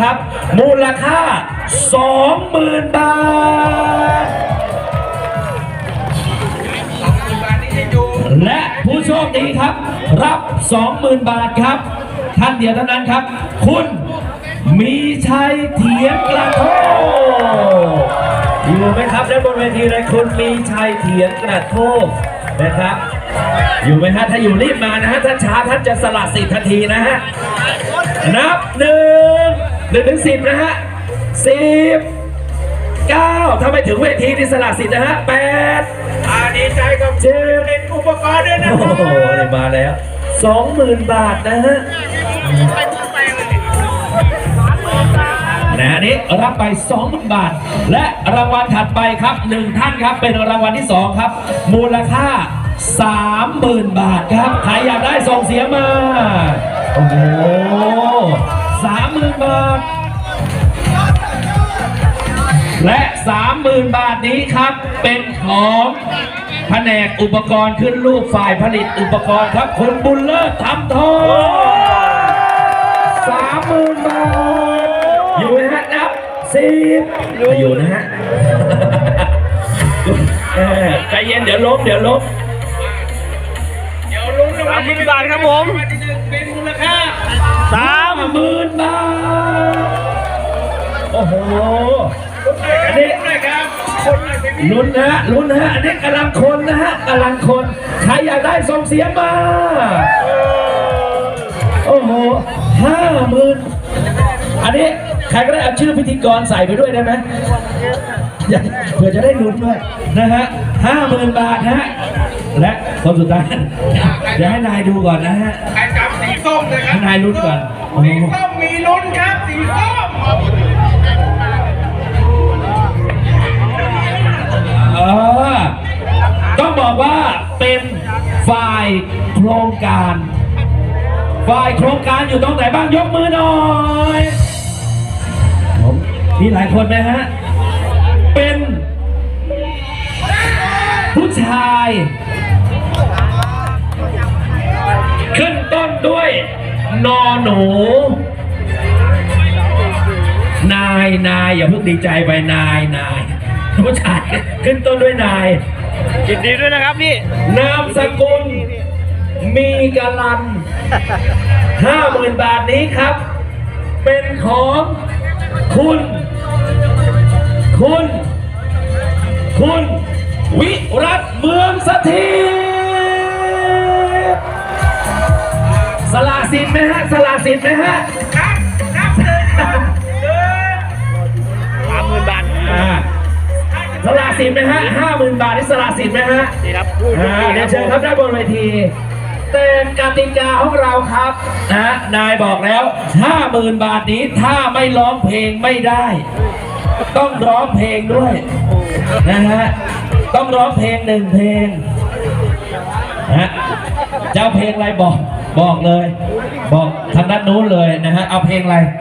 ครับ มูลค่า 20,000 บาท และผู้โชคดีครับ รับ 20,000 บาทครับ ท่านเดียวเท่านั้นครับ คุณมีชัยเถียงกระโทอยู่ไหมครับด้านบนเวทีเลยคุณมีชัยเถียงกระโทกนะครับ อยู่ไหมฮะถ้าอยู่รีบมานะฮะถ้าช้าท่านจะสละสิทธิ์ทันทีนะฮะ นับหนึ่ง หนึ่งถึงสิบนะฮะสิบเก้าถ้าไม่ถึงเวทีที่สละสิทธิ์นะฮะแปดอาดีใจกับเจ็ดเล่นอุปกรณ์ด้วยนะโอ้โหนี่มาแล้วสองหมื่นบาทนะฮะนะอันนี้รับไป 2 0 0 0 0 บาท และรางวัลถัดไปครับหนึ่งท่านครับเป็นรางวัลที่ 2 ครับ มูลค่า 30,000 บาทครับ ใครอยากได้ส่งเสียงมา โอ้โห และ 30,000 บาทนี้ครับ เป็นของแผนกอุปกรณ์ขึ้นรูปฝ่ายผลิตอุปกรณ์ครับ คุณบุญเลิศทำทองสามหมื่นบาท อยู่นะฮะนับสิบอยู่นะฮะใจเย็นเดี๋ยวล้มเดี๋ยวล้มางวัลสามหมื่นบาทครับผมเป็นมูลค่าสามหมื่นบาท โอ้โหอันนี้นะครับคนลุ้นนะฮะลุ้นนะฮะอันนี้กำลังคนนะฮะกำลังคน ใครอยากได้ส่งเสียงมา โอ้โหห้าหมื่นอันนี้ใครก็ได้เอาชื่อพิธีกรใส่ไปด้วยได้ไหมเพื่อจะได้ลุ้นด้วยนะฮะห้าหมื่นบาทฮะ และคนสุดท้ายเดี๋ยวให้นายดูก่อนนะฮะใครจับสีส้มเลยครัให้บนายลุ้นก่อนโอ้โหสีส้มมีลุ้นครับสีส้มเออต้องบอกว่าเป็นฝ่ายโครงการ ฝ่ายโครงการอยู่ตรงไหนบ้างยกมือหน่อยผมมีหลายคนไหมฮะ เป็น ผู้ชาย นอหนู นายนายอย่าเพิ่งดีใจไปนายนายผู้ชายขึ้นต้นด้วยนายยินดีด้วยนะครับพี่นามสกุล มีกาลันห้าหมื่นบาทนี้ครับ เป็นของคุณ คุณ คุณ วิรัตเมืองสถิต สละสิทธิ์ไหมฮะ สละสิทธิ์ไหมฮะครับนับหนึ่งครับหนึ่งสามหมื่นบาทอ่าสละสิทธิ์ไหมฮะห้าหมื่นบาทนี่สละสิทธิ์ไหมฮะนี่ครับผู้โชอ่าคดีเดี๋ยวเชิญครับด้านบนเวทีแต่กติกาของเราครับนะนายบอกแล้วห้าหมื่นบาทนี้ถ้าไม่ร้องเพลงไม่ได้ ต้องร้องเพลงด้วยนะฮะต้องร้องเพลงหนึ่งเพลง นะฮะจะเอาเพลงอะไรบอก บอกเลย บอกทางด้านนู้นเลยนะฮะเอาเพลงอะไร